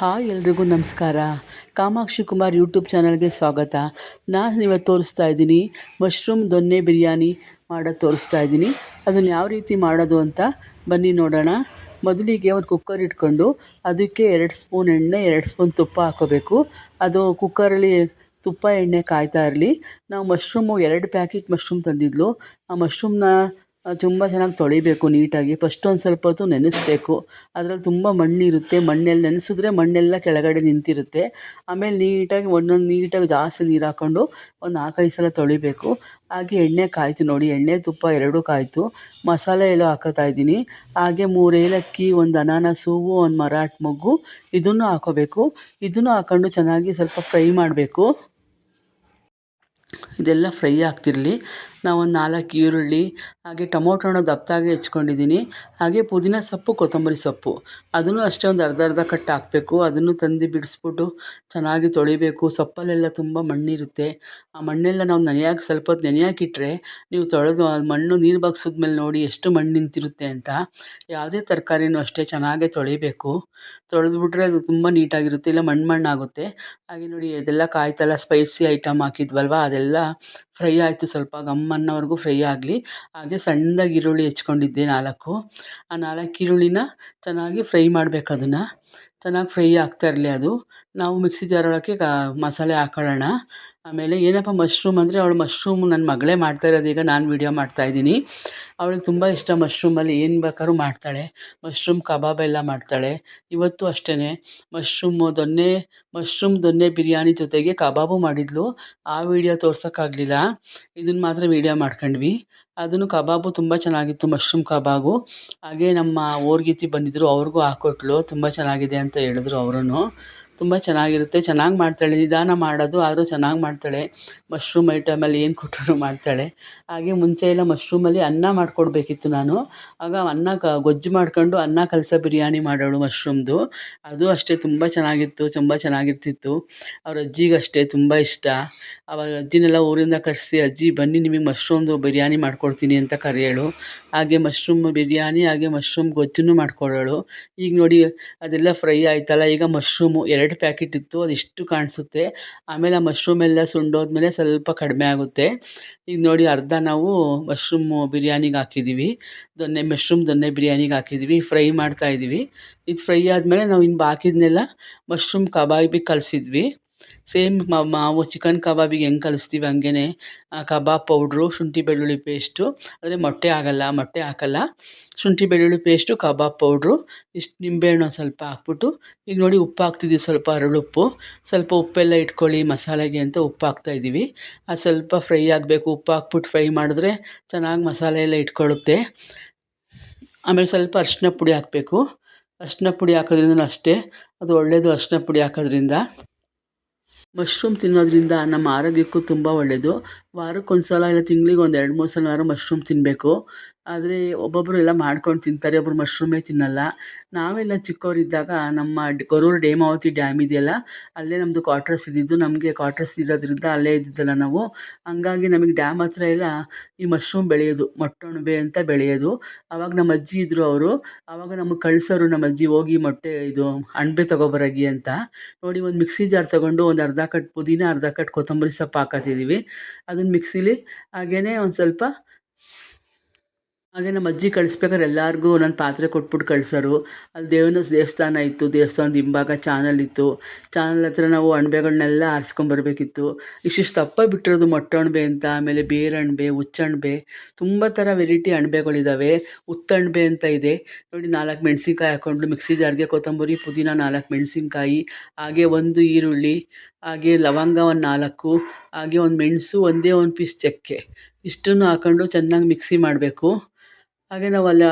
Hi ಎಲ್ರಿಗೂ ನಮಸ್ಕಾರ. Kamakshi Kumar YouTube ಚಾನಲ್ಗೆ ಸ್ವಾಗತ. ನಾನು ಇವತ್ತು ತೋರಿಸ್ತಾ ಇದ್ದೀನಿ, ಮಶ್ರೂಮ್ ದೊನ್ನೆ ಬಿರಿಯಾನಿ ಮಾಡೋದು ತೋರಿಸ್ತಾ ಇದ್ದೀನಿ. ಅದನ್ನು ಯಾವ ರೀತಿ ಮಾಡೋದು ಅಂತ ಬನ್ನಿ ನೋಡೋಣ. ಮೊದಲಿಗೆ ಒಂದು ಕುಕ್ಕರ್ ಇಟ್ಕೊಂಡು ಅದಕ್ಕೆ ಎರಡು ಸ್ಪೂನ್ ಎಣ್ಣೆ, ಎರಡು ಸ್ಪೂನ್ ತುಪ್ಪ ಹಾಕೋಬೇಕು. ಅದು ಕುಕ್ಕರಲ್ಲಿ ತುಪ್ಪ, ಎಣ್ಣೆ ಕಾಯ್ತಾ ಇರಲಿ. ನಾವು ಮಶ್ರೂಮು ಎರಡು ಪ್ಯಾಕೆಟ್ ಮಶ್ರೂಮ್ ತಂದಿದ್ಲು. ಆ ಮಶ್ರೂಮ್ನ ತುಂಬ ಚೆನ್ನಾಗಿ ತೊಳಿಬೇಕು ನೀಟಾಗಿ. ಫಸ್ಟ್ ಒಂದು ಸ್ವಲ್ಪ ಹೊತ್ತು ನೆನೆಸ್ಬೇಕು. ಅದ್ರಲ್ಲಿ ತುಂಬ ಮಣ್ಣಿರುತ್ತೆ. ಮಣ್ಣಲ್ಲಿ ನೆನೆಸಿದ್ರೆ ಮಣ್ಣೆಲ್ಲ ಕೆಳಗಡೆ ನಿಂತಿರುತ್ತೆ. ಆಮೇಲೆ ನೀಟಾಗಿ ಒಂದೊಂದು ನೀಟಾಗಿ ಜಾಸ್ತಿ ನೀರು ಹಾಕ್ಕೊಂಡು ಒಂದು ನಾಲ್ಕೈದು ಸಲ ತೊಳಿಬೇಕು. ಹಾಗೆ ಎಣ್ಣೆ ಕಾಯ್ತು ನೋಡಿ. ಎಣ್ಣೆ ತುಪ್ಪ ಎರಡೂ ಕಾಯ್ತು. ಮಸಾಲೆ ಎಲ್ಲ ಹಾಕೋತಾ ಇದ್ದೀನಿ. ಹಾಗೆ ಮೂರು ಏಲಕ್ಕಿ, ಒಂದು ಅನಾನಸ್ ಹೂವು, ಒಂದು ಮರಾಠ ಮೊಗ್ಗು ಇದನ್ನು ಹಾಕೋಬೇಕು. ಇದನ್ನು ಹಾಕ್ಕೊಂಡು ಚೆನ್ನಾಗಿ ಸ್ವಲ್ಪ ಫ್ರೈ ಮಾಡಬೇಕು. ಇದೆಲ್ಲ ಫ್ರೈ ಆಗ್ತಿರಲಿ. ನಾವೊಂದು ನಾಲ್ಕು ಈರುಳ್ಳಿ, ಹಾಗೆ ಟೊಮೊಟೊನ ದಪ್ಪದಾಗಿ ಹೆಚ್ಕೊಂಡಿದ್ದೀನಿ ಹಾಗೆ ಪುದೀನ ಸೊಪ್ಪು, ಕೊತ್ತಂಬರಿ ಸೊಪ್ಪು. ಅದನ್ನು ಅಷ್ಟೇ ಒಂದು ಅರ್ಧ ಅರ್ಧ ಕಟ್ ಹಾಕಬೇಕು. ಅದನ್ನು ತಂದು ಬಿಡಿಸ್ಬಿಟ್ಟು ಚೆನ್ನಾಗಿ ತೊಳಿಬೇಕು. ಸೊಪ್ಪಲ್ಲೆಲ್ಲ ತುಂಬ ಮಣ್ಣಿರುತ್ತೆ. ಆ ಮಣ್ಣೆಲ್ಲ ನಾವು ನೆನೆಯೋಕೆ ಸ್ವಲ್ಪ ಹೊತ್ತು ನೆನೆಯೋಕ್ಕಿಟ್ರೆ ನೀವು ತೊಳೆದು ಆ ಮಣ್ಣು ನೀರು ಬಗ್ಸಿದ್ಮೇಲೆ ನೋಡಿ ಎಷ್ಟು ಮಣ್ಣು ನಿಂತಿರುತ್ತೆ ಅಂತ ಯಾವುದೇ ತರಕಾರಿನೂ ಅಷ್ಟೇ ಚೆನ್ನಾಗೇ ತೊಳಿಬೇಕು. ತೊಳೆದ್ಬಿಟ್ರೆ ಅದು ತುಂಬ ನೀಟಾಗಿರುತ್ತೆ. ಇಲ್ಲ ಮಣ್ಣು ಮಣ್ಣಾಗುತ್ತೆ. ಹಾಗೆ ನೋಡಿ, ಇದೆಲ್ಲ ಕಾಯ್ತಲ್ಲ, ಸ್ಪೈಸಿ ಐಟಮ್ ಹಾಕಿದ್ವಲ್ವ? ಅದೆಲ್ಲ ಫ್ರೈ ಆಯಿತು ಸ್ವಲ್ಪ ಘಮ್ ಅನ್ನೋವರೆಗೂ ಫ್ರೈ ಆಗಲಿ. ಹಾಗೆ ಸಣ್ಣದಾಗಿ ಈರುಳ್ಳಿ ಹೆಚ್ಕೊಂಡಿದ್ದೆ ನಾಲ್ಕು. ಆ ನಾಲ್ಕು ಈರುಳ್ಳಿನ ಚೆನ್ನಾಗಿ ಫ್ರೈ ಮಾಡ್ಬೇಕು ಅದನ್ನು. ಚೆನ್ನಾಗಿ ಫ್ರೈ ಆಗ್ತಾ ಇರಲಿ ಅದು. ನಾವು ಮಿಕ್ಸಿ ಜಾರ್ ಒಳಗೆ ಮಸಾಲೆ ಹಾಕೊಳ್ಳೋಣ. ಆಮೇಲೆ ಏನಪ್ಪ ಮಶ್ರೂಮ್ ಅಂದರೆ ಅವಳು ಮಶ್ರೂಮ್ ನನ್ನ ಮಗಳೇ ಮಾಡ್ತಾ ಇರೋದು, ಈಗ ನಾನು ವೀಡಿಯೋ ಮಾಡ್ತಾಯಿದ್ದೀನಿ ಅವಳಿಗೆ ತುಂಬ ಇಷ್ಟ ಮಶ್ರೂಮಲ್ಲಿ ಏನು ಬೇಕಾದ್ರೂ ಮಾಡ್ತಾಳೆ. ಮಶ್ರೂಮ್ ಕಬಾಬ್ ಎಲ್ಲ ಮಾಡ್ತಾಳೆ. ಇವತ್ತು ಅಷ್ಟೇ ಮಶ್ರೂಮು ದೊನ್ನೆ ಮಶ್ರೂಮ್ ದೊನ್ನೆ ಬಿರಿಯಾನಿ ಜೊತೆಗೆ ಕಬಾಬು ಮಾಡಿದ್ಲು. ಆ ವೀಡಿಯೋ ತೋರ್ಸೋಕ್ಕಾಗಲಿಲ್ಲ. ಇದನ್ನು ಮಾತ್ರ ವೀಡಿಯೋ ಮಾಡ್ಕೊಂಡ್ವಿ. ಅದನ್ನು ಕಬಾಬು ತುಂಬ ಚೆನ್ನಾಗಿತ್ತು ಮಶ್ರೂಮ್ ಕಬಾಬು. ಹಾಗೆ ನಮ್ಮ ಓರ್ಗಿತಿ ಬಂದಿದ್ದರು ಅವ್ರಿಗೂ ಹಾಕ್ಕೊಟ್ಲು ತುಂಬ ಚೆನ್ನಾಗಿದೆ ಅಂತ ಹೇಳಿದ್ರು ಅವರೂ ತುಂಬ ಚೆನ್ನಾಗಿರುತ್ತೆ. ಚೆನ್ನಾಗಿ ಮಾಡ್ತಾಳೆ. ನಿಧಾನ ಮಾಡೋದು ಆದರೂ ಚೆನ್ನಾಗಿ ಮಾಡ್ತಾಳೆ. ಮಶ್ರೂಮ್ ಐಟಮಲ್ಲಿ ಏನು ಕೊಟ್ಟರೂ ಮಾಡ್ತಾಳೆ. ಹಾಗೆ ಮುಂಚೆ ಎಲ್ಲ ಮಶ್ರೂಮಲ್ಲಿ ಅನ್ನ ಮಾಡಿಕೊಡ್ಬೇಕಿತ್ತು ನಾನು. ಆಗ ಅನ್ನ ಕ, ಗೊಜ್ಜು ಮಾಡ್ಕೊಂಡು ಅನ್ನ ಕಲಸ ಬಿರಿಯಾನಿ ಮಾಡೋಳು ಮಶ್ರೂಮ್ದು ಅದು ಅಷ್ಟೇ ತುಂಬ ಚೆನ್ನಾಗಿತ್ತು. ತುಂಬ ಚೆನ್ನಾಗಿರ್ತಿತ್ತು. ಅವ್ರ ಅಜ್ಜಿಗೆ ಅಷ್ಟೇ ತುಂಬ ಇಷ್ಟ. ಅವಾಗ ಅಜ್ಜಿನೆಲ್ಲ ಊರಿಂದ ಕರೆಸಿ, ಅಜ್ಜಿ, ಬನ್ನಿ ನಿಮಗೆ ಮಶ್ರೂಮ್ದು ಬಿರಿಯಾನಿ ಮಾಡ್ಕೊಡ್ತೀನಿ ಅಂತ ಕರೆಯೋಳು. ಹಾಗೆ ಮಶ್ರೂಮ್ ಬಿರಿಯಾನಿ, ಹಾಗೆ ಮಶ್ರೂಮ್ ಗೊಜ್ಜುನು ಮಾಡಿಕೊಡೋಳು. ಈಗ ನೋಡಿ, ಅದೆಲ್ಲ ಫ್ರೈ ಆಯ್ತಲ್ಲ. ಈಗ ಮಶ್ರೂಮು ಎರಡು ಪ್ಯಾಕೆಟ್ ಇತ್ತು ಅದಿಷ್ಟು ಕಾಣಿಸುತ್ತೆ. ಆಮೇಲೆ ಆ ಮಶ್ರೂಮ್ ಎಲ್ಲ ಸುಂಡೋದ್ಮೇಲೆ ಸ್ವಲ್ಪ ಕಡಿಮೆ ಆಗುತ್ತೆ. ಈಗ ನೋಡಿ ಅರ್ಧ ನಾವು ಮಶ್ರೂಮು ಬಿರಿಯಾನಿಗೆ ಹಾಕಿದ್ದೀವಿ ದೊನ್ನೆ, ಮಶ್ರೂಮ್ ದೊನ್ನೆ ಬಿರಿಯಾನಿಗೆ ಹಾಕಿದ್ದೀವಿ ಫ್ರೈ ಮಾಡ್ತಾಯಿದ್ದೀವಿ ಇದು ಫ್ರೈ ಆದಮೇಲೆ ನಾವು ಇನ್ನು ಬಾಕಿದ್ನೆಲ್ಲ ಮಶ್ರೂಮ್ ಕಬಾಬಿಗೆ ಕಲಸಿದ್ವಿ. ಸೇಮ್ ಮಾವು ಚಿಕನ್ ಕಬಾಬಿಗೆ ಹೆಂಗೆ ಕಲಿಸ್ತೀವಿ ಹಂಗೇ ಕಬಾಬ್ ಪೌಡ್ರು ಶುಂಠಿ ಬೆಳ್ಳುಳ್ಳಿ ಪೇಸ್ಟು ಆದರೆ ಮೊಟ್ಟೆ ಆಗಲ್ಲ, ಮೊಟ್ಟೆ ಹಾಕಲ್ಲ. ಶುಂಠಿ ಬೆಳ್ಳುಳ್ಳಿ ಪೇಸ್ಟು ಕಬಾಬ್ ಪೌಡ್ರು ಇಷ್ಟು ನಿಂಬೆಹಣ್ಣು ಸ್ವಲ್ಪ ಹಾಕ್ಬಿಟ್ಟು, ಈಗ ನೋಡಿ ಉಪ್ಪು ಹಾಕ್ತಿದ್ದೀವಿ ಸ್ವಲ್ಪ ಅರಳುಪ್ಪು ಸ್ವಲ್ಪ ಉಪ್ಪೆಲ್ಲ ಇಟ್ಕೊಳ್ಳಿ ಮಸಾಲೆಗೆ ಅಂತ ಉಪ್ಪು ಹಾಕ್ತಾಯಿದ್ದೀವಿ ಅದು ಸ್ವಲ್ಪ ಫ್ರೈ ಆಗಬೇಕು, ಉಪ್ಪು ಹಾಕ್ಬಿಟ್ಟು ಫ್ರೈ ಮಾಡಿದ್ರೆ ಚೆನ್ನಾಗಿ ಮಸಾಲೆ ಎಲ್ಲ ಇಟ್ಕೊಳ್ಳುತ್ತೆ. ಆಮೇಲೆ ಸ್ವಲ್ಪ ಅರಿಶಿನ ಪುಡಿ ಹಾಕಬೇಕು. ಅರಿಶಿನ ಪುಡಿ ಹಾಕೋದ್ರಿಂದ ಅಷ್ಟೇ, ಅದು ಒಳ್ಳೆಯದು ಅರಿಶಿನ ಪುಡಿ ಹಾಕೋದ್ರಿಂದ. ಮಶ್ರೂಮ್ ತಿನ್ನೋದ್ರಿಂದ ನಮ್ಮ ಆರೋಗ್ಯಕ್ಕೂ ತುಂಬ ಒಳ್ಳೆಯದು ವಾರಕ್ಕೊಂದು ಸಲ ಇಲ್ಲ ತಿಂಗ್ಳಿಗೆ ಒಂದು ಎರಡು, ಮೂರು ಸಲನಾದ್ರು ಮಶ್ರೂಮ್ ತಿನ್ನಬೇಕು ಆದರೆ ಒಬ್ಬೊಬ್ಬರು ಎಲ್ಲ ಮಾಡ್ಕೊಂಡು ತಿಂತಾರೆ ಒಬ್ಬರು ಮಶ್ರೂಮೇ ತಿನ್ನಲ್ಲ. ನಾವೆಲ್ಲ ಚಿಕ್ಕವರಿದ್ದಾಗ ನಮ್ಮ ಗೊರೂರು ಡೇಮಾವತಿ ಡ್ಯಾಮ್ ಇದೆಯಲ್ಲ, ಅಲ್ಲೇ ನಮ್ಮದು ಕ್ವಾರ್ಟರ್ಸ್ ಇದ್ದಿದ್ದು, ನಮಗೆ ಕ್ವಾರ್ಟರ್ಸ್ ಇರೋದ್ರಿಂದ ಅಲ್ಲೇ ಇದ್ದಿದ್ದಲ್ಲ ನಾವು. ಹಂಗಾಗಿ ನಮಗೆ ಡ್ಯಾಮ್ ಹತ್ರ ಎಲ್ಲ ಈ ಮಶ್ರೂಮ್ ಬೆಳೆಯೋದು, ಮೊಟ್ಟೊಣಬೆ ಅಂತ ಬೆಳೆಯೋದು. ಆವಾಗ ನಮ್ಮ ಅಜ್ಜಿ ಇದ್ದರು ಅವರು ಆವಾಗ ನಮಗೆ ಕಳಿಸೋರು ನಮ್ಮ ಅಜ್ಜಿ, ಹೋಗಿ ಮೊಟ್ಟೆ ಇದು ಅಣಬೆ ತೊಗೊಬರಗಿ ಅಂತ. ನೋಡಿ ಒಂದು ಮಿಕ್ಸಿ ಜಾರ್ ತೊಗೊಂಡು ಒಂದು ಅರ್ಧ ಕಟ್ ಪುದೀನ, ಅರ್ಧ ಕಟ್ ಕೊತ್ತಂಬರಿ ಸೊಪ್ಪು ಹಾಕತ್ತಿದ್ದೀವಿ ಅದನ್ನು ಮಿಕ್ಸಿಲಿ ಹಾಗೇ ಒಂದು ಸ್ವಲ್ಪ ಹಾಗೆ ನಮ್ಮ ಅಜ್ಜಿ ಕಳಿಸ್ಬೇಕಾದ್ರೆ ಎಲ್ಲರಿಗೂ ನನ್ನ ಪಾತ್ರೆ ಕೊಟ್ಬಿಟ್ಟು ಕಳಿಸೋರು. ಅಲ್ಲಿ ದೇವನ ದೇವಸ್ಥಾನ ಇತ್ತು, ದೇವಸ್ಥಾನದ ಹಿಂಭಾಗ ಚಾನಲ್ ಇತ್ತು. ಚಾನಲ್ ಹತ್ರ ನಾವು ಅಣ್ಬೆಗಳನ್ನೆಲ್ಲ ಆರಿಸ್ಕೊಂಬರ್ಬೇಕಿತ್ತು ಇಷ್ಟಿಷ್ಟು ದಪ್ಪ ಬಿಟ್ಟಿರೋದು ಮೊಟ್ಟೆ ಅಣಬೆ ಅಂತ, ಆಮೇಲೆ ಬೇರಣ್ಬೆ ಹುಚ್ಚಣ್ಬೆ ತುಂಬ ಥರ ವೆರೈಟಿ ಅಣಬೆಗಳಿದ್ದಾವೆ ಉತ್ತಣ್ಬೆ ಅಂತ ಇದೆ. ನೋಡಿ ನಾಲ್ಕು ಮೆಣಸಿನ್ಕಾಯಿ ಹಾಕ್ಕೊಂಡು ಮಿಕ್ಸಿ ಜಾರ್ಗೆ ಕೊತ್ತಂಬರಿ, ಪುದೀನ ನಾಲ್ಕು ಮೆಣಸಿನ್ಕಾಯಿ, ಹಾಗೆ ಒಂದು ಈರುಳ್ಳಿ, ಹಾಗೆ ಲವಂಗ ಒಂದು ನಾಲ್ಕು ಹಾಗೆ ಒಂದು ಮೆಣಸು ಒಂದೇ ಒಂದು ಪೀಸ್ ಚಕ್ಕೆ. ಇಷ್ಟನ್ನು ಹಾಕೊಂಡು ಚೆನ್ನಾಗಿ ಮಿಕ್ಸಿ ಮಾಡಬೇಕು. ಹಾಗೆ ನಾವು ಅಲ್ಲಿ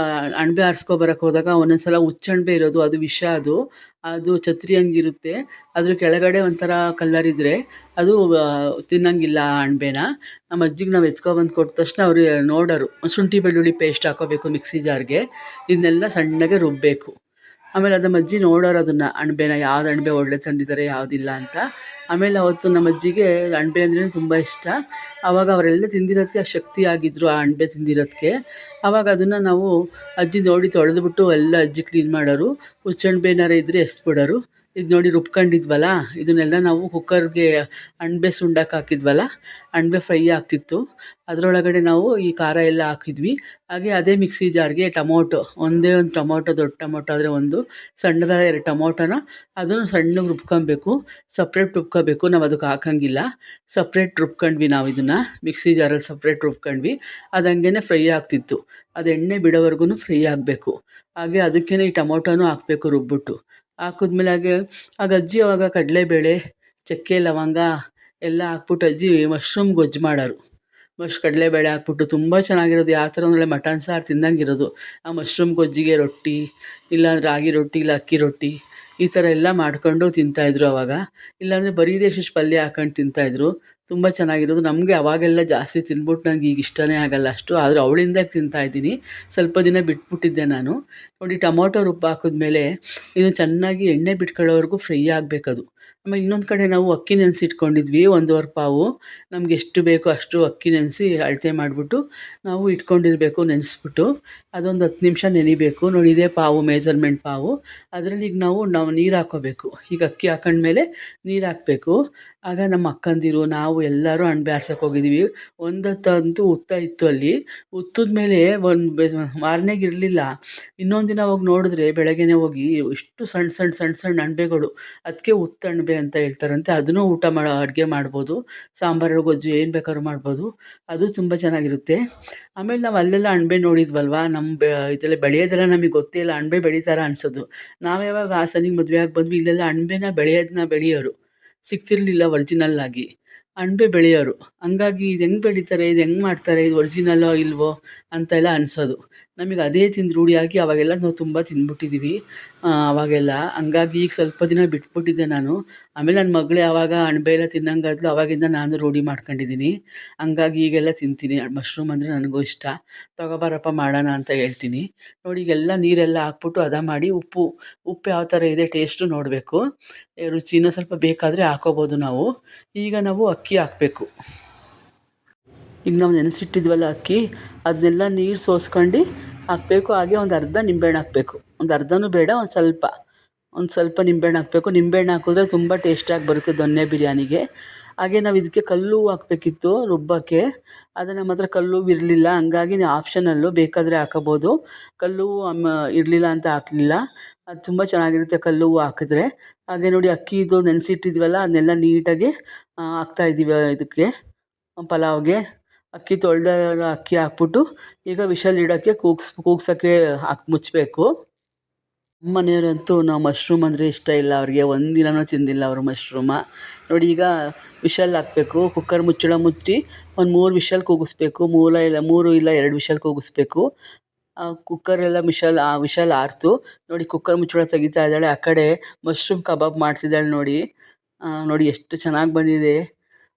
ಅಣಬೆ ಆರಿಸ್ಕೊಬರಕ್ಕೆ ಹೋದಾಗ ಒಂದೊಂದು ಸಲ ಇರೋದು, ಅದು ವಿಷ ಅದು. ಅದು ಛತ್ರಿ ಹಂಗಿರುತ್ತೆ ಅದ್ರ ಕೆಳಗಡೆ ಒಂಥರ ಕಲ್ಲರ್ ಇದ್ದರೆ ಅದು ತಿನ್ನಂಗಿಲ್ಲ ಆ ಅಣಬೆನ. ನಮ್ಮ ಅಜ್ಜಿಗೆ ನಾವು ಎತ್ಕೊಬಂದು ಕೊಟ್ಟ ತಕ್ಷಣ ಅವರು ನೋಡೋರು, ಶುಂಠಿ ಬೆಳ್ಳುಳ್ಳಿ ಪೇಸ್ಟ್ ಹಾಕೋಬೇಕು ಮಿಕ್ಸಿ ಜಾರ್ಗೆ ಇದನ್ನೆಲ್ಲ ಸಣ್ಣಗೆ ರುಬ್ಬಬೇಕು ಆಮೇಲೆ ಅದು ನಮ್ಮ ಅಜ್ಜಿ ನೋಡೋರು ಅದನ್ನು ಅಣಬೆನ ಯಾವ್ದು ಅಣಬೆ ಒಳ್ಳೆ ತಂದಿದ್ದಾರೆ ಯಾವುದಿಲ್ಲ ಅಂತ. ಆಮೇಲೆ ಅವತ್ತು ನಮ್ಮ ಅಜ್ಜಿಗೆ ಅಣಬೆ ಅಂದ್ರೆ ತುಂಬ ಇಷ್ಟ. ಆವಾಗ ಅವರೆಲ್ಲ ತಿಂದಿರೋದಕ್ಕೆ ಶಕ್ತಿ ಆಗಿದ್ರು ಆ ಅಣಬೆ ತಿಂದಿರೋದಕ್ಕೆ ಆವಾಗ ಅದನ್ನು ನಾವು ಅಜ್ಜಿ ನೋಡಿ ತೊಳೆದ್ಬಿಟ್ಟು ಎಲ್ಲ ಅಜ್ಜಿ ಕ್ಲೀನ್ ಮಾಡೋರು. ಹುಚ್ಚಣ್ಬೆ ಏನಾರ ಇದ್ದರೆ ಎಸ್ಬಿಡೋರು. ಇದು ನೋಡಿ ರುಬ್ಕೊಂಡಿದ್ವಲ್ಲ? ಇದನ್ನೆಲ್ಲ ನಾವು ಕುಕ್ಕರ್ಗೆ ಅಣಬೆ ಸುಂಡಕ್ಕೆ ಹಾಕಿದ್ವಲ್ಲ? ಅಣಬೆ ಫ್ರೈ ಆಗ್ತಿತ್ತು. ಅದರೊಳಗಡೆ ನಾವು ಈ ಖಾರ ಎಲ್ಲ ಹಾಕಿದ್ವಿ. ಹಾಗೆ ಅದೇ ಮಿಕ್ಸಿ ಜಾರ್ಗೆ ಟೊಮೊಟೊ, ಒಂದೇ ಒಂದು ಟೊಮೊಟೊ, ದೊಡ್ಡ ಟೊಮೊಟೊ ಆದರೆ ಒಂದು ಸಣ್ಣದಾದ ಎರಡು ಟೊಮೊಟೊನ ಅದನ್ನು ಸಣ್ಣಗೆ ರುಬ್ಕೊಬೇಕು. ಸಪ್ರೇಟ್ ರುಬ್ಕೋಬೇಕು. ನಾವು ಅದಕ್ಕೆ ಹಾಕಂಗಿಲ್ಲ. ಸಪ್ರೇಟ್ ರುಬ್ಕೊಂಡ್ವಿ ನಾವು ಇದನ್ನು. ಮಿಕ್ಸಿ ಜಾರಲ್ಲಿ ಸಪ್ರೇಟ್ ರುಬ್ಕೊಂಡ್ವಿ. ಅದು ಹಂಗೆ ಫ್ರೈ ಆಗ್ತಿತ್ತು. ಅದು ಎಣ್ಣೆ ಬಿಡೋವರೆಗೂ ಫ್ರೈ ಆಗಬೇಕು. ಹಾಗೆ ಅದಕ್ಕೇ ಈ ಟೊಮೊಟೊನೂ ಹಾಕಬೇಕು ರುಬ್ಬಿಟ್ಟು. ಹಾಕಿದ್ಮೇಲೆ ಹಾಗೆ ಆಗ ಅಜ್ಜಿ ಅವಾಗ ಕಡಲೆಬೇಳೆ ಚಕ್ಕೆ, ಲವಂಗ ಎಲ್ಲ ಹಾಕ್ಬಿಟ್ಟು ಅಜ್ಜಿ ಮಶ್ರೂಮ್ ಗೊಜ್ಜು ಮಾಡೋರು. ಮಶ್ ಕಡಲೆಬೇಳೆ ಹಾಕ್ಬಿಟ್ಟು ತುಂಬ ಚೆನ್ನಾಗಿರೋದು. ಯಾವ ಥರ ಅಂದರೆ ಮಟನ್ ಸಾರು ತಿಂದಂಗೆ ಇರೋದು ಆ ಮಶ್ರೂಮ್ ಗೊಜ್ಜಿಗೆ ರೊಟ್ಟಿ ಇಲ್ಲ ರಾಗಿ ರೊಟ್ಟಿ, ಇಲ್ಲ ಅಕ್ಕಿ ರೊಟ್ಟಿ. ಈ ಥರ ಎಲ್ಲ ಮಾಡ್ಕೊಂಡು ತಿಂತಾಯಿದ್ರು ಅವಾಗ. ಇಲ್ಲಾಂದರೆ ಬರೀದೇ ದೇಶಿಷ್ಟು ಪಲ್ಯ ಹಾಕೊಂಡು ತಿಂತಾಯಿದ್ರು ತುಂಬ ಚೆನ್ನಾಗಿರೋದು. ನಮಗೆ ಅವಾಗೆಲ್ಲ ಜಾಸ್ತಿ ತಿಂದ್ಬಿಟ್ಟು ನನಗೆ ಈಗ ಇಷ್ಟನೇ ಆಗಲ್ಲ ಅಷ್ಟು. ಆದರೆ ಅವಳಿಂದ ತಿಂತಾಯಿದ್ದೀನಿ ಸ್ವಲ್ಪ ದಿನ ಬಿಟ್ಬಿಟ್ಟಿದ್ದೆ ನಾನು. ನೋಡಿ, ಟೊಮೊಟೊ ಹಾಕಿದ ಹಾಕಿದ್ಮೇಲೆ ಇದು ಚೆನ್ನಾಗಿ ಎಣ್ಣೆ ಬಿಟ್ಕೊಳ್ಳೋವರೆಗೂ ಫ್ರೈ ಆಗಬೇಕದು. ಆಮೇಲೆ ಇನ್ನೊಂದು ಕಡೆ ನಾವು ಅಕ್ಕಿ ನೆನೆಸಿಟ್ಕೊಂಡಿದ್ವಿ, ಒಂದೂವರೆ ಪಾವು. ನಮ್ಗೆ ಎಷ್ಟು ಬೇಕೋ ಅಷ್ಟು ಅಕ್ಕಿ ನೆನೆಸಿ ಅಳತೆ ಮಾಡಿಬಿಟ್ಟು ನಾವು ಇಟ್ಕೊಂಡಿರಬೇಕು ನೆನೆಸ್ಬಿಟ್ಟು. ಅದೊಂದು ಹತ್ತು ನಿಮಿಷ ನೆನಿಬೇಕು. ನೋಡಿ, ಇದೇ ಪಾವು, ಮೇಜರ್ಮೆಂಟ್ ಪಾವು. ಅದರಲ್ಲಿ ಈಗ ನಾವು ನಾವು ನೀರು ಹಾಕೋಬೇಕು. ಈಗ ಅಕ್ಕಿ ಹಾಕೊಂಡ್ಮೇಲೆ ನೀರು ಹಾಕಬೇಕು. ಆಗ ನಮ್ಮ ಅಕ್ಕಂದಿರು, ನಾವು ಎಲ್ಲರೂ ಅಣಬೆ ಆರ್ಸೋಕೆ ಹೋಗಿದ್ದೀವಿ ಒಂದೊತ್ತಂತೂ ಉತ್ತ ಇತ್ತು ಅಲ್ಲಿ. ಉತ್ತದ ಮೇಲೆ ಒಂದು ಬೆ, ಮಾರನೇಗೆ ಇರಲಿಲ್ಲ. ಇನ್ನೊಂದು ದಿನ ಹೋಗಿ ನೋಡಿದ್ರೆ ಬೆಳಗ್ಗೆನೆ ಹೋಗಿ ಇಷ್ಟು ಸಣ್ಣ ಸಣ್ಣ ಸಣ್ಣ ಸಣ್ಣ ಅಣಬೆಗಳು ಅದಕ್ಕೆ ಉತ್ತಣಬೆ ಅಂತ ಹೇಳ್ತಾರಂತೆ. ಅದನ್ನು ಊಟ ಮಾಡೋ, ಅಡುಗೆ ಮಾಡ್ಬೋದು. ಸಾಂಬಾರು ಗೊಜ್ಜು ಏನು ಬೇಕಾದ್ರೂ ಮಾಡ್ಬೋದು. ಅದು ತುಂಬ ಚೆನ್ನಾಗಿರುತ್ತೆ. ಆಮೇಲೆ ನಾವು ಅಲ್ಲೆಲ್ಲ ಅಣಬೆ ನೋಡಿದ್ವಲ್ವಾ? ನಮ್ಮ ಬೆ, ಇದೆಲ್ಲ ಬೆಳೆಯೋದೆಲ್ಲ ನಮಗೆ ಗೊತ್ತೇ ಇಲ್ಲ. ಅಣಬೆ ಬೆಳೀತಾರ ಅನ್ಸೋದು. ನಾವು ಯಾವಾಗ ಹಾಸನಿಗೆ ಮದುವೆ ಆಗಿ ಬಂದ್ವಿ. ಇಲ್ಲೆಲ್ಲ ಅಣಬೆನ ಬೆಳೆಯೋದನ್ನ ಬೆಳೆಯೋರು. ಸಿಗ್ತಿರ್ಲಿಲ್ಲ ಒರ್ಜಿನಲ್ ಆಗಿ. ಅಣಬೆ ಬೆಳೆಯೋರು. ಹಂಗಾಗಿ ಇದು ಹೆಂಗೆ ಬೆಳೀತಾರೆ, ಇದು ಹೆಂಗೆ ಮಾಡ್ತಾರೆ, ಇದು ಒರ್ಜಿನಲ್ಲೋ ಇಲ್ವೋ ಅಂತೆಲ್ಲ ಅನಿಸೋದು. ನಮಗೆ ಅದೇ ತಿಂದು ರೂಢಿಯಾಗಿ ಅವಾಗೆಲ್ಲ ನಾವು ತುಂಬ ತಿಂದ್ಬಿಟ್ಟಿದ್ದೀವಿ ಅವಾಗೆಲ್ಲ. ಹಂಗಾಗಿ ಈಗ ಸ್ವಲ್ಪ ದಿನ ಬಿಟ್ಬಿಟ್ಟಿದ್ದೆ ನಾನು. ಆಮೇಲೆ ನನ್ನ ಮಗಳೇ ಯಾವಾಗ ಅಣಬೆ ಎಲ್ಲ ತಿನ್ನಂಗಾದ್ಲು ಅವಾಗಿಂದ ನಾನು ರೂಢಿ ಮಾಡ್ಕೊಂಡಿದ್ದೀನಿ ಹಂಗಾಗಿ ಈಗೆಲ್ಲ ತಿಂತೀನಿ. ಮಶ್ರೂಮ್ ಅಂದರೆ ನನಗೂ ಇಷ್ಟ. ತಗೋಬಾರಪ್ಪ ಮಾಡೋಣ ಅಂತ ಹೇಳ್ತೀನಿ. ನೋಡಿ, ಈಗೆಲ್ಲ ನೀರೆಲ್ಲ ಹಾಕ್ಬಿಟ್ಟು ಹದ ಮಾಡಿ ಉಪ್ಪು ಉಪ್ಪು ಯಾವ ಥರ ಇದೆ ಟೇಸ್ಟು ನೋಡಬೇಕು. ರುಚಿನೂ ಸ್ವಲ್ಪ ಬೇಕಾದರೆ ಹಾಕೋಬೋದು ನಾವು. ಈಗ ನಾವು ಅಕ್ಕಿ ಹಾಕಬೇಕು. ಈಗ ನಾವು ನೆನೆಸಿಟ್ಟಿದ್ವಲ್ಲ ಅಕ್ಕಿ, ಅದನ್ನೆಲ್ಲ ನೀರು ಸೋಸ್ಕೊಂಡು ಹಾಕಬೇಕು. ಹಾಗೆ ಒಂದು ಅರ್ಧ ನಿಂಬೆಹಣ್ಣು ಹಾಕಬೇಕು. ಒಂದು ಅರ್ಧನೂ ಬೇಡ, ಒಂದು ಸ್ವಲ್ಪ. ಒಂದು ಸ್ವಲ್ಪ ನಿಂಬೆಹಣ್ಣು ಹಾಕಬೇಕು. ನಿಂಬೆಹಣ್ಣು ಹಾಕಿದ್ರೆ ತುಂಬ ಟೇಸ್ಟಾಗಿ ಬರುತ್ತೆ ದೊನ್ನೆ ಬಿರಿಯಾನಿಗೆ. ಹಾಗೆ ನಾವು ಇದಕ್ಕೆ ಕಲ್ಲು ಹಾಕಬೇಕಿತ್ತು ರುಬ್ಬಕ್ಕೆ. ಆದರೆ ನಮ್ಮ ಹತ್ರ ಕಲ್ಲು ಇರಲಿಲ್ಲ. ಹಂಗಾಗಿ ಆಪ್ಷನಲ್ಲು ಬೇಕಾದರೆ ಹಾಕೋಬೋದು. ಕಲ್ಲು ಇರಲಿಲ್ಲ ಅಂತ ಹಾಕಲಿಲ್ಲ. ಅದು ತುಂಬ ಚೆನ್ನಾಗಿರುತ್ತೆ ಕಲ್ಲು ಹಾಕಿದ್ರೆ. ಹಾಗೆ ನೋಡಿ ಅಕ್ಕಿ ಇದು ನೆನೆಸಿಟ್ಟಿದ್ವಲ್ಲ, ಅದನ್ನೆಲ್ಲ ನೀಟಾಗಿ ಹಾಕ್ತಾಯಿದ್ದೀವಿ ಇದಕ್ಕೆ, ಪಲಾವ್ಗೆ. ಅಕ್ಕಿ ತೊಳೆದ ಅಕ್ಕಿ ಹಾಕ್ಬಿಟ್ಟು ಈಗ ವಿಶಲ್ ಇಡೋಕ್ಕೆ ಕೂಗ್ಸ್, ಕೂಗ್ಸೋಕ್ಕೆ ಹಾಕಿ ಮುಚ್ಚಬೇಕು ಮನೆಯವರಂತೂ ನಾವು ಮಶ್ರೂಮ್ ಅಂದರೆ ಇಷ್ಟ ಇಲ್ಲ, ಅವ್ರಿಗೆ ಒಂದಿನನೂ ತಿಂದಿಲ್ಲ ಅವರು ಮಶ್ರೂಮ. ನೋಡಿ ಈಗ ವಿಶಲ್ ಹಾಕಬೇಕು, ಕುಕ್ಕರ್ ಮುಚ್ಚಳ ಮುಚ್ಚಿ ಒಂದು ಮೂರು ವಿಶಲ್ ಕೂಗಿಸ್ಬೇಕು, ಮೂಲ ಇಲ್ಲ, ಮೂರು ಇಲ್ಲ ಎರಡು ವಿಶಲ್ ಕೂಗಿಸ್ಬೇಕು. ಕುಕ್ಕರೆಲ್ಲ ಆ ವಿಶಲ್ ಆರ್ತು. ನೋಡಿ ಕುಕ್ಕರ್ ಮುಚ್ಚಳ ತೆಗಿತಾ ಇದ್ದಾಳೆ, ಆ ಕಡೆ ಮಶ್ರೂಮ್ ಕಬಾಬ್ ಮಾಡ್ತಿದ್ದಾಳೆ ನೋಡಿ. ನೋಡಿ ಎಷ್ಟು ಚೆನ್ನಾಗಿ ಬಂದಿದೆ.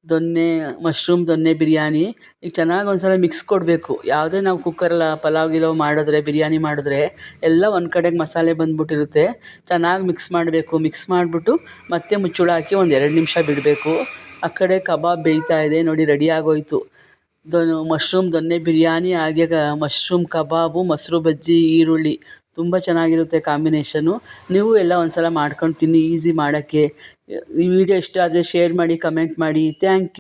ದೊನ್ನೆ ಮಶ್ರೂಮ್ ದೊನ್ನೆ ಬಿರಿಯಾನಿ. ಈಗ ಚೆನ್ನಾಗಿ ಒಂದು ಸಲ ಮಿಕ್ಸ್ ಕೊಡಬೇಕು. ಯಾವುದೇ ನಾವು ಕುಕ್ಕರಲ್ಲಿ ಪಲಾವ್ ಗಿಲಾವ್ ಮಾಡಿದ್ರೆ, ಬಿರಿಯಾನಿ ಮಾಡಿದ್ರೆ, ಎಲ್ಲ ಒಂದು ಕಡೆಗೆ ಮಸಾಲೆ ಬಂದ್ಬಿಟ್ಟಿರುತ್ತೆ. ಚೆನ್ನಾಗಿ ಮಿಕ್ಸ್ ಮಾಡಬೇಕು. ಮಿಕ್ಸ್ ಮಾಡಿಬಿಟ್ಟು ಮತ್ತೆ ಮುಚ್ಚಳ ಹಾಕಿ ಒಂದು ಎರಡು ನಿಮಿಷ ಬಿಡಬೇಕು. ಆ ಕಡೆ ಕಬಾಬ್ ಬೇಯ್ತಾ ಇದೆ. ನೋಡಿ ರೆಡಿ ಆಗೋಯಿತು. ದೊ ಮಶ್ರೂಮ್, ದೊನ್ನೆ, ಬಿರಿಯಾನಿ, ಹಾಗೆ ಮಶ್ರೂಮ್, ಕಬಾಬು, ಮೊಸರು, ಬಜ್ಜಿ, ಈರುಳ್ಳಿ. ತುಂಬ ಚೆನ್ನಾಗಿರುತ್ತೆ ಕಾಂಬಿನೇಷನು ನೀವು ಎಲ್ಲ ಒಂದ್ಸಲ ಮಾಡ್ಕೊಂಡು ತಿನ್ನಿ ಈಸಿ ಮಾಡೋಕ್ಕೆ. ಈ ವಿಡಿಯೋ ಇಷ್ಟ ಆದರೆ ಶೇರ್ ಮಾಡಿ ಕಮೆಂಟ್ ಮಾಡಿ. Thank you